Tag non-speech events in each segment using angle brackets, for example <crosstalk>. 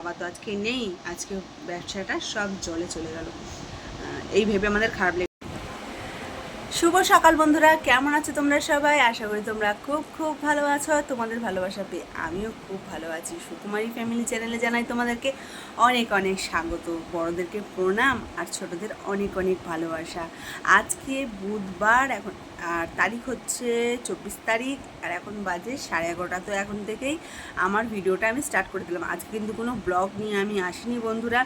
বাবা তো আজকে নেই, আজকে ব্যবসাটা সব জলে চলে গেল। এই ভেবে আমাদের খারাপ লেগে শুভ সকাল বন্ধুরা, কেমন আছো তোমরা সবাই? আশা করি তোমরা খুব খুব ভালো আছো। তোমাদের ভালোবাসা পেয়ে আমিও খুব ভালো আছি। সুকুমারী ফ্যামিলি চ্যানেলে জানাই তোমাদেরকে অনেক অনেক স্বাগত। বড়দেরকে প্রণাম আর ছোটদের অনেক অনেক ভালোবাসা। আজকে বুধবার এখন, আর তারিখ হচ্ছে চব্বিশ তারিখ, আর এখন বাজে সাড়ে এগারোটা। তো এখন থেকেই আমার ভিডিওটা আমি স্টার্ট করে দিলাম। আজকে কিন্তু কোনো ব্লগ নিয়ে আমি আসিনি বন্ধুরা।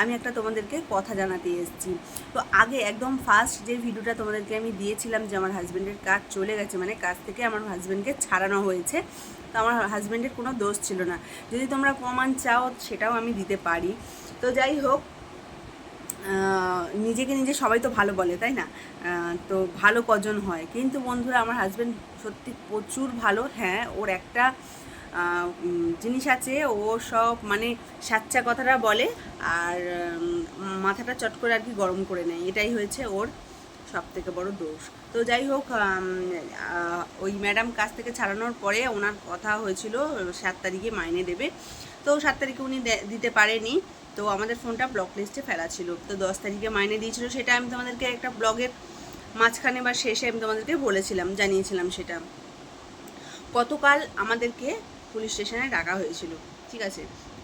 আমি একটা তোমাদেরকে কথা জানাতে এসেছি। তো আগে একদম ফার্স্ট যে ভিডিওটা তোমাদেরকে আমি দিয়েছিলাম যে আমার হাজব্যান্ডের কাজ চলে গেছে মানে কাজ থেকে আমার হাজব্যান্ডকে ছাড়ানো হয়েছে তো আমার হাজব্যান্ডের কোনো দোষ ছিল না। যদি তোমরা প্রমাণ চাও, সেটাও আমি দিতে পারি। তো যাই হোক নিজেকে নিজে সবাই তো ভালো বলে, তাই না? তো ভালো কজন হয়? কিন্তু বন্ধুরা, আমার হাজব্যান্ড সত্যি প্রচুর ভালো। হ্যাঁ ওর একটা জিনিস আছে, ও সব মানে সাচ্চা কথাটা বলে, আর মাথাটা চট করে আর কি গরম করে নেয়। এটাই হয়েছে ওর সব থেকে বড় দোষ। তো যাই হোক ওই ম্যাডাম কাছ থেকে ছাড়ানোর পরে ওনার কথা হয়েছিল, সাত তারিখে মাইনে দেবে। তো সাত তারিখে উনি দিতে পারেনি। তো আমাদের ফোনটা ব্লক লিস্টে ফেলা ছিল। তো দশ তারিখে মাইনে দিয়েছিল সেটা আমি তোমাদেরকে একটা ব্লগের মাঝখানে বা শেষে আমি তোমাদেরকে বলেছিলাম, জানিয়েছিলাম সেটা। গতকাল আমাদেরকে পুলিশ স্টেশনে ডাকা হয়েছিল, ঠিক আছে?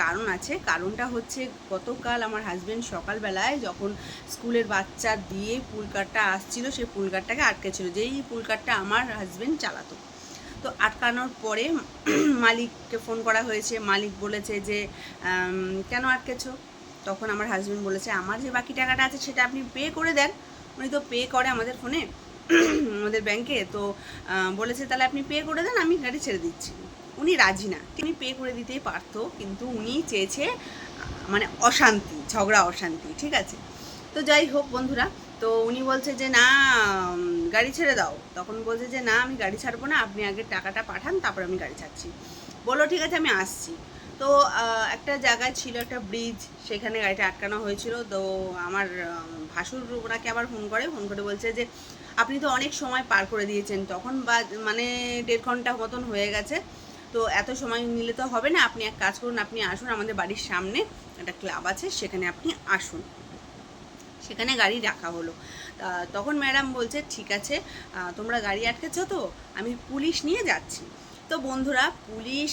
কারণ আছে। কারণটা হচ্ছে গতকাল আমার হাজব্যান্ড সকালবেলায় যখন স্কুলের বাচ্চা দিয়ে পুল কারটা আসছিল সেই পুল কারটাকে আটকেছিল। যেই পুল কারটা আমার হাজব্যান্ড চালাতো। তো আটকানোর পরে মালিককে ফোন করা হয়েছে। মালিক বলেছে যে কেন আটকেছো? তখন আমার হাজব্যান্ড বলেছে, আমার যে বাকি টাকাটা আছে সেটা আপনি পে করে দেন। উনি তো পে করে আমাদের ফোনে আমাদের ব্যাংকে তো বলেছে তাহলে আপনি পে করে দেন, আমি গাড়ি ছেড়ে দিচ্ছি। উনি রাজি না। তিনি পে করে দিতেই পারতো, কিন্তু উনি চেয়েছে মানে অশান্তি, ঝগড়া, অশান্তি, ঠিক আছে? তো যাই হোক বন্ধুরা, তো উনি বলছে যে, না গাড়ি ছেড়ে দাও। তখন বলছে যে, না, আমি গাড়ি ছাড়বো না, আপনি আগে টাকাটা পাঠান, তারপর আমি গাড়ি ছাড়ছি। বলো ঠিক আছে, আমি আসছি। তো একটা জায়গায় ছিল একটা ব্রিজ সেখানে গাড়িটা আটকানো হয়েছিল। তো আমার ভাসুর ওনাকে আবার ফোন করে ফোন করে বলছে যে, আপনি তো অনেক সময় পার করে দিয়েছেন। তখন বা মানে দেড় ঘণ্টা মতন হয়ে গেছে। তো এত সময় নিলে তো হবে না। আপনি এক কাজ করুন, আপনি আসুন আমাদের বাড়ির সামনে। একটা ক্লাব আছে, সেখানে আপনি আসুন। সেখানে গাড়ি রাখা হলো। তখন ম্যাডাম বলছে, ঠিক আছে তোমরা গাড়ি আটকেছো তো, আমি পুলিশ নিয়ে যাচ্ছি। তো বন্ধুরা, পুলিশ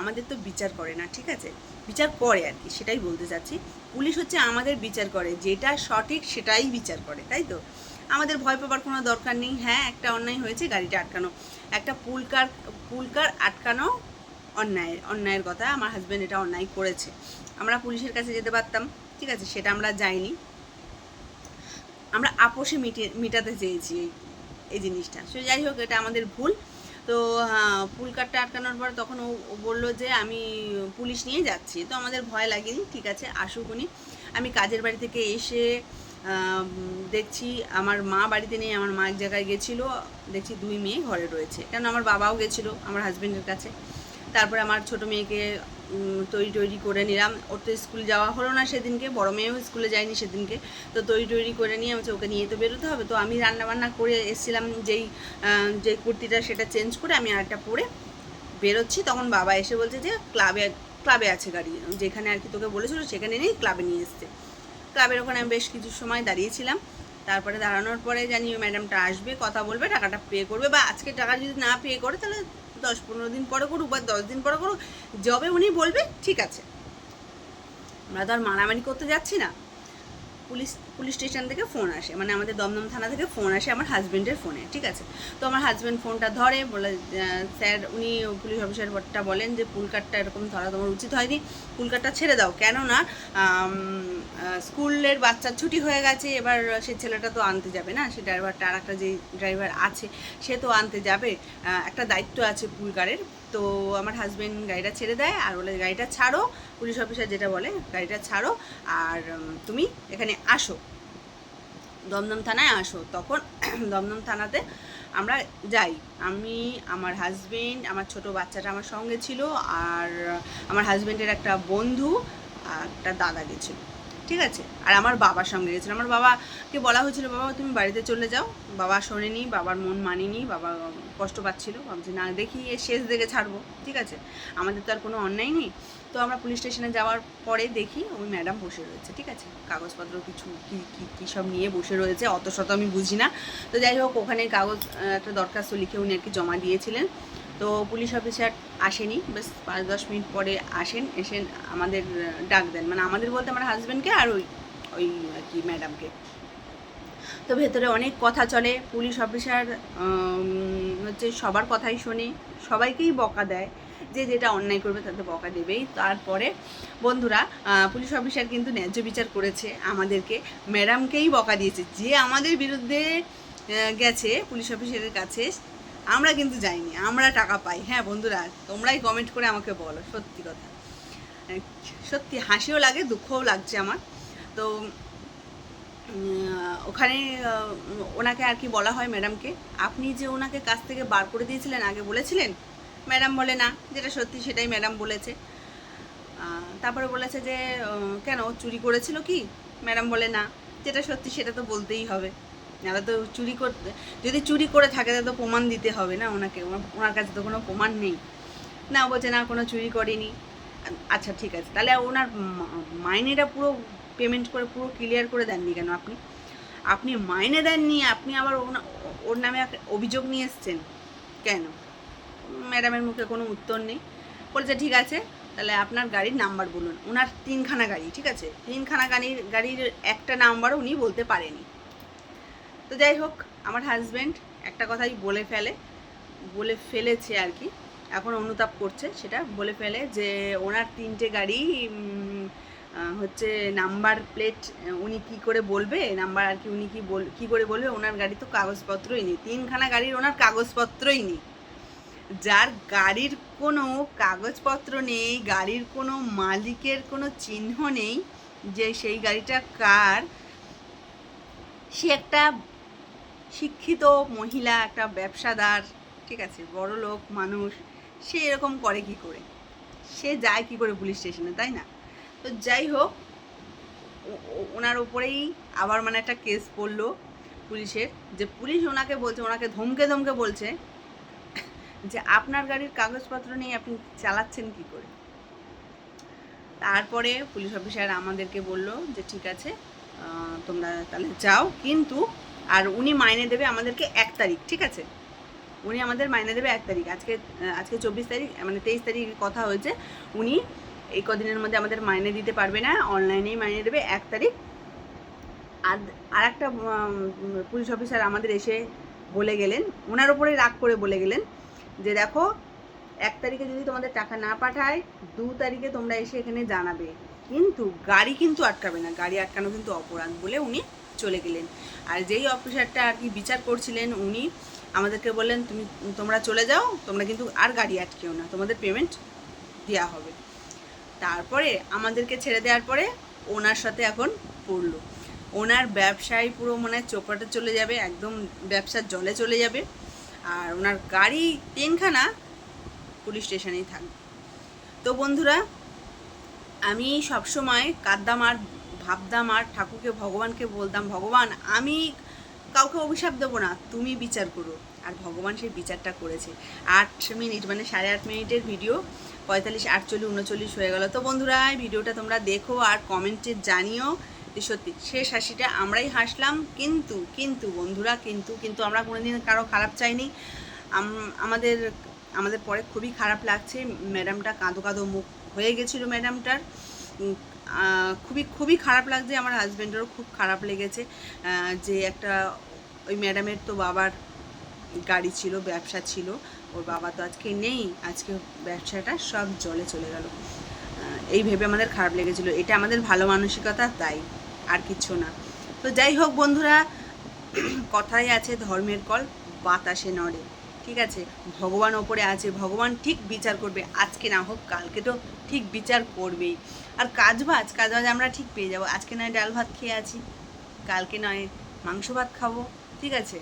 আমাদের তো বিচার করে না, ঠিক আছে? বিচার করে আর কি, সেটাই বলতে চাচ্ছি। পুলিশ হচ্ছে আমাদের বিচার করে, যেটা সঠিক সেটাই বিচার করে, তাই তো? আমাদের ভয় পাবার কোনো দরকার নেই। হ্যাঁ একটা অন্যায় হয়েছে, গাড়িটা আটকানো। একটা পুলকার পুলকার আটকানো অন্যায়, অন্যায়ের কথা। আমার হাজব্যান্ড এটা অন্যায় করেছে। আমরা পুলিশের কাছে যেতে পারতাম, ঠিক আছে? সেটা আমরা যাইনি। আমরা আপোষে মিটে মেটাতে চেয়েছি এই জিনিসটা। সে যাই হোক, এটা আমাদের ভুল। তো পুল কাটটা আটকানোর পর তখন ও বলল যে, আমি পুলিশ নিয়ে যাচ্ছি। তো আমাদের ভয় লাগেনি, ঠিক আছে? আসুক উনি। আমি কাজের বাড়ি থেকে এসে দেখছি আমার মা বাড়িতে নেই, আমার মা এক জায়গায় গেছিল, দেখছি দুই মেয়ে ঘরে রয়েছে। কেন আমার বাবাও গেছিল, আমার হাজব্যান্ডের কাছে। তারপরে আমার ছোট মেয়েকে তৈরি টৈরি করে নিলাম। ওর তো স্কুল যাওয়া হলো না সেদিনকে, বড় মেয়েও স্কুলে যায়নি সেদিনকে। তো তৈরি টৈরি করে নিয়ে আমি ওকে নিয়ে তো বেরোতে হবে। তো আমি রান্না বান্না করে এসেছিলাম, যেই যে কুর্তিটা সেটা চেঞ্জ করে আমি আরেকটা পরে বেরোচ্ছি। তখন বাবা এসে বলছে যে, ক্লাবে ক্লাবে আছে গাড়ি। যেখানে আর কি তোকে বলেছিল, সেখানে নেই, ক্লাবে নিয়ে এসছে। ক্লাবের ওখানে আমি বেশ কিছু সময় দাঁড়িয়েছিলাম। তারপরে দাঁড়ানোর পরে জানি ম্যাডামটা আসবে, কথা বলবে, টাকাটা পে করবে বা আজকে টাকা যদি না পে করে তাহলে দশ পনেরো দিন পরে করুক বা দশ দিন পরে করুক, যবে উনি বলবে, ঠিক আছে। আমরা তো আর মারামারি করতে যাচ্ছি না। পুলিশ পুলিশ স্টেশন থেকে ফোন আসে। মানে আমাদের দমদম থানা থেকে ফোন আসে আমার হাজব্যান্ডের ফোনে, ঠিক আছে? তো আমার হাজব্যান্ড ফোনটা ধরে, বলে স্যার, উনি পুলিশ অফিসারটা বলেন যে পুলকারটা এরকম ধরা তোমার উচিত হয়নি। পুলকারটা ছেড়ে দাও। কেননা স্কুলের বাচ্চার ছুটি হয়ে গেছে, এবার সে ছেলেটা তো আনতে যাবে না, সে ড্রাইভারটা আর একটা যে ড্রাইভার আছে, সে তো আনতে যাবে। একটা দায়িত্ব আছে পুলকারের তো আমার হাজব্যান্ড গাড়িটা ছেড়ে দেয় আর বলে, গাড়িটা ছাড়ো, পুলিশ অফিসার যেটা বলে, গাড়িটা ছাড়ো, আর তুমি এখানে আসো। দমদম থানায় আসো, তখন <clears throat> দমদম থানাতে আমরা যাই। আমি, আমার হাজবেন্ড আমার ছোট বাচ্চাটা আমার সঙ্গে ছিল, আর আমার হাজবেন্ডের একটা বন্ধু একটা দাদা গেছিল। ঠিক আছে? আর আমার বাবার সঙ্গে গেছিল। আমার বাবাকে বলা হয়েছিল, বাবা, তুমি বাড়িতে চলে যাও। বাবা শোনেনি, বাবার মন মানিনি, বাবা কষ্ট পাচ্ছিল। ভাবছি না, দেখি, এ শেষ দেখে ছাড়বো। ঠিক আছে? আমাদের তো আর কোনো অন্যায় নেই। তো আমরা পুলিশ স্টেশনে যাওয়ার পরে দেখি ওই ম্যাডাম বসে রয়েছে, ঠিক আছে? কাগজপত্র কিছু কী কী কী সব নিয়ে বসে রয়েছে, অত শত আমি বুঝি না। তো যাই হোক, ওখানে কাগজ একটা দরখাস্ত লিখে উনি আর কি জমা দিয়েছিলেন। তো পুলিশ অফিসার আসেনি। বেশ পাঁচ দশ মিনিট পরে আসেন, এসে আমাদের ডাক দেন। মানে আমাদের বলতে আমার হাজব্যান্ডকে আর ওই ওই আর কি ম্যাডামকে তো ভেতরে অনেক কথা চলে। পুলিশ অফিসার হচ্ছে সবার কথাই শোনে। সবাইকেই বকা দেয়। যে যেটা অন্যায় করবে তাতে বকা দেবেই। তারপরে বন্ধুরা পুলিশ অফিসার কিন্তু ন্যায্য বিচার করেছে আমাদেরকে। ম্যাডামকেই বকা দিয়েছে। যে আমাদের বিরুদ্ধে গেছে পুলিশ অফিসারের কাছে আমরা কিন্তু যাইনি, আমরা টাকা পাই। হ্যাঁ বন্ধুরা, তোমরাই কমেন্ট করে আমাকে বলো, সত্যি কথা। সত্যি হাসিও লাগে, দুঃখও লাগছে আমার। তো ওখানে ওনাকে আর কি বলা হয় ম্যাডামকে, আপনি যে ওনাকে কাছ থেকে বার করে দিয়েছিলেন, আগে বলেছিলেন? ম্যাডাম বলে না, যেটা সত্যি সেটাই ম্যাডাম বলেছে। তারপরে বলেছে যে কেন চুরি করেছিল কি? ম্যাডাম বলে না, যেটা সত্যি সেটা তো বলতেই হবে। নাহলে তো চুরি করতে যদি চুরি করে থাকে তাহলে তো প্রমাণ দিতে হবে না ওনাকে, ওনার- কাছে তো কোনো প্রমাণ নেই। না বলছে, না, কোনো চুরি করেনি। আচ্ছা ঠিক আছে। তাহলে ওনার মাইনেটা পুরো পেমেন্ট করে, পুরো ক্লিয়ার করে দেননি কেন আপনি? আপনি মাইনে দেননি, আপনি আবার ওর নামে অভিযোগ নিয়ে এসছেন? কেন? ম্যাডামের মুখে কোনো উত্তর নেই। বলছে, ঠিক আছে, তাহলে আপনার গাড়ির নাম্বার বলুন। ওনার তিনখানা গাড়ি, ঠিক আছে? তিনখানা গাড়ির গাড়ির একটা নাম্বারও উনি বলতে পারেনি। তো যাই হোক, আমার হাজব্যান্ড একটা কথাই বলে ফেলে, বলে ফেলেছে আর কি। এখন অনুতাপ করছে সেটা, বলে ফেলে যে ওনার তিনটে গাড়ি হচ্ছে নাম্বার প্লেট উনি কি করে বলবে? নাম্বার আর কি উনি কি বল, কী করে বলবে? ওনার গাড়ি তো কাগজপত্রই নেই। তিনখানা গাড়ির ওনার কাগজপত্রই নেই। যার গাড়ির কোনো কাগজপত্র নেই, গাড়ির কোনো মালিকের কোনো চিহ্ন নেই যে সেই গাড়িটা কার, সে একটা শিক্ষিত মহিলা, একটা ব্যবসাদার, ঠিক আছে, বড় লোক, মানুষ, সে এরকম করে কি করে? সে যায় কি করে পুলিশ স্টেশনে তাই না? তো যাই হোক ওনার উপরেই আবার মানে একটা কেস পড়ল পুলিশের, যে পুলিশ ওনাকে বলছে, ওনাকে ধমকে ধমকে বলছে যে আপনার গাড়ির কাগজপত্র নিয়ে আপনি চালাচ্ছেন কি করে? তারপরে পুলিশ অফিসার আমাদেরকে বলল যে ঠিক আছে তোমরা তাহলে যাও, কিন্তু আর উনি মাইনে দেবে আমাদেরকে এক তারিখ, ঠিক আছে? উনি আমাদের মাইনে দেবে এক তারিখ। আজকে আজকে চব্বিশ তারিখ মানে তেইশ তারিখ কথা হয়েছে। উনি এই কদিনের মধ্যে আমাদের মাইনে দিতে পারবে না, অনলাইনেই মাইনে দেবে এক তারিখ। আর আর একটা পুলিশ অফিসার আমাদের এসে বলে গেলেন, ওনার ওপরে রাগ করে বলে গেলেন যে দেখো, এক তারিখে যদি তোমাদের টাকা না পাঠায়, দু তারিখে তোমরা এসে এখানে জানাবে। কিন্তু গাড়ি কিন্তু আটকাবে না, গাড়ি আটকানো কিন্তু অপরাধ বলে উনি চলে গেলেন। আর যেই অফিসারটা আর কি বিচার করছিলেন, উনি আমাদেরকে বললেন, তুমি, তোমরা চলে যাও, তোমরা কিন্তু আর গাড়ি আটকেও না, তোমাদের পেমেন্ট দেওয়া হবে। তারপরে আমাদেরকে ছেড়ে দেওয়ার পরে ওনার সাথে এখন পড়ল। ওনার ব্যবসায় পুরো মনে হয় চোপাটে চলে যাবে, একদম ব্যবসার জলে চলে যাবে। আর ওনার গাড়ি তিনখানা পুলিশ স্টেশনেই থাকবে। তো বন্ধুরা, আমি সবসময় কাঁদতাম আর ভাবতাম আর ঠাকুরকে, ভগবানকে বলতাম ভগবান, আমি কাউকে অভিশাপ দেবো না, তুমি বিচার করো। আর ভগবান সেই বিচারটা করেছে। আট মিনিট মানে সাড়ে আট মিনিটের ভিডিও, পঁয়তাল্লিশ, আটচল্লিশ, উনচল্লিশ হয়ে গেল। তো বন্ধুরা, এই ভিডিওটা তোমরা দেখো আর কমেন্টে জানিও যে সত্যি শেষ হাসিটা আমরাই হাসলাম, কিন্তু কিন্তু, বন্ধুরা, কিন্তু কিন্তু আমরা কোনোদিন কারও খারাপ চাইনি। আমাদের আমাদের পরে খুবই খারাপ লাগছে। ম্যাডামটা কাঁদো কাঁদো মুখ হয়ে গেছিল ম্যাডামটার। খুবই খুবই খারাপ লাগছে। আমার হাজব্যান্ডেরও খুব খারাপ লেগেছে যে একটা ওই ম্যাডামের তো বাবার গাড়ি ছিল, ব্যবসা ছিল। ওর বাবা তো আজকে নেই, আজকে ব্যবসাটা সব জলে চলে গেল। এই ভেবে আমাদের খারাপ লেগেছিল। এটা আমাদের ভালো মানসিকতা, তাই আর কিছু না। তো যাই হোক বন্ধুরা, <clears throat> কথাই আছে ধর্মের কল, বাতাসে নড়ে। ঠিক আছে? ভগবান ওপরে আছে, ভগবান ঠিক বিচার করবে। আজকে না হোক, কালকে তো ঠিক বিচার করবেই। আর কাজ বাজ কাজ বাজ আমরা ঠিক পেয়ে যাব। আজকে নয় ডাল ভাত খেয়ে আছি, কালকে নয় মাংস ভাত খাব, ঠিক আছে?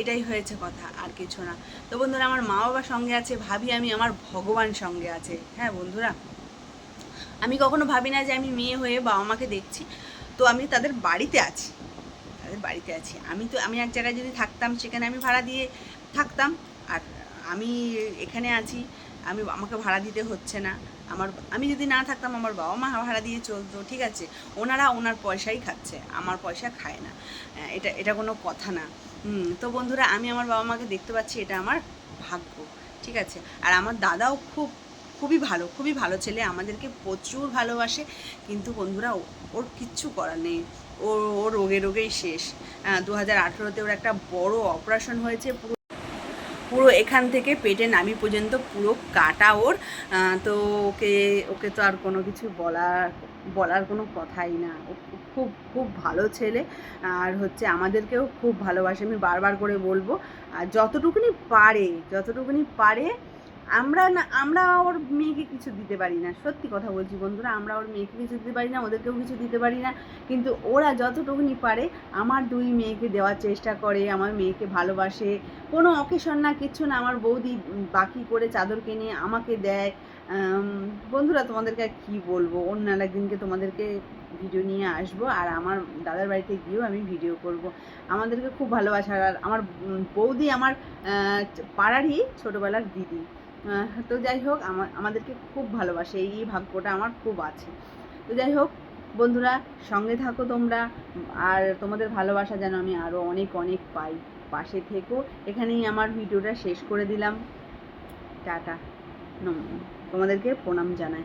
এটাই হয়েছে কথা, আর কিছু না। তো বন্ধুরা, আমার মা বাবা সঙ্গে আছে, ভাবি আমি, আমার ভগবান সঙ্গে আছে। হ্যাঁ বন্ধুরা, আমি কখনো ভাবি না যে আমি মেয়ে হয়ে বাবা মাকে দেখছি। তো আমি তাদের বাড়িতে আছি, তাদের বাড়িতে আছি। আমি তো, আমি এক জায়গায় যদি থাকতাম, সেখানে আমি ভাড়া দিয়ে থাকতাম। আমি এখানে আছি, আমি আমাকে ভাড়া দিতে হচ্ছে না। আমার, আমি যদি না থাকতাম আমার বাবা মা ভাড়া দিয়ে চলতো, ঠিক আছে? ওনারা ওনার পয়সাই খাচ্ছে, আমার পয়সা খায় না। এটা এটা কোনো কথা না। তো বন্ধুরা, আমি আমার বাবা মাকে দেখতে পাচ্ছি, এটা আমার ভাগ্য, ঠিক আছে? আর আমার দাদাও খুব, খুবই ভালো খুবই ভালো ছেলে, আমাদেরকে প্রচুর ভালোবাসে, কিন্তু বন্ধুরা, ওর কিচ্ছু করার নেই। ও ও রোগে, রোগেই শেষ। দু হাজার আঠেরোতে ওর একটা বড় অপারেশন হয়েছে, পুরো পুরো এখান থেকে পেটে নামি পর্যন্ত পুরো কাটা ওর। তো ওকে ওকে তো আর কোনো কিছু বলার বলার কোনো কথাই না। খুব খুব ভালো ছেলে। আর হচ্ছে আমাদেরকেও খুব ভালোবাসে। আমি বারবার করে বলব, আর যতটুকুনি পারে যতটুকুনি পারে আমরা না, আমরা ওর মেয়েকে কিছু দিতে পারি না। সত্যি কথা বলছি বন্ধুরা, আমরা ওর মেয়েকে কিছু দিতে পারি না, ওদেরকেও কিছু দিতে পারি না। কিন্তু ওরা যতটুকুনি পারে, আমার দুই মেয়েকে দেওয়ার চেষ্টা করে, আমার মেয়েকে ভালোবাসে। কোনো অকেশন না কিচ্ছু না, আমার বৌদি বাকি করে চাদর কিনে আমাকে দেয়। বন্ধুরা, তোমাদেরকে আর কী বলব? অন্য একদিনকে তোমাদেরকে ভিডিও নিয়ে আসব, আর আমার দাদার বাড়িতে গিয়েও আমি ভিডিও করব। আমাদেরকে খুব ভালোবাসে আর আমার বৌদি আমার পাড়ারই ছোটোবেলার দিদি। তো যাই হোক, আমার, আমাদেরকে খুব ভালোবাসে, এই ভাগ্যটা আমার খুব আছে। তো যাই হোক, বন্ধুরা, সঙ্গে থাকো তোমরা, আর তোমাদের ভালোবাসা যেন আমি আরও অনেক অনেক পাই। পাশে থেকো। এখানেই আমার ভিডিওটা শেষ করে দিলাম। টাটা। তোমাদেরকে প্রণাম জানাই।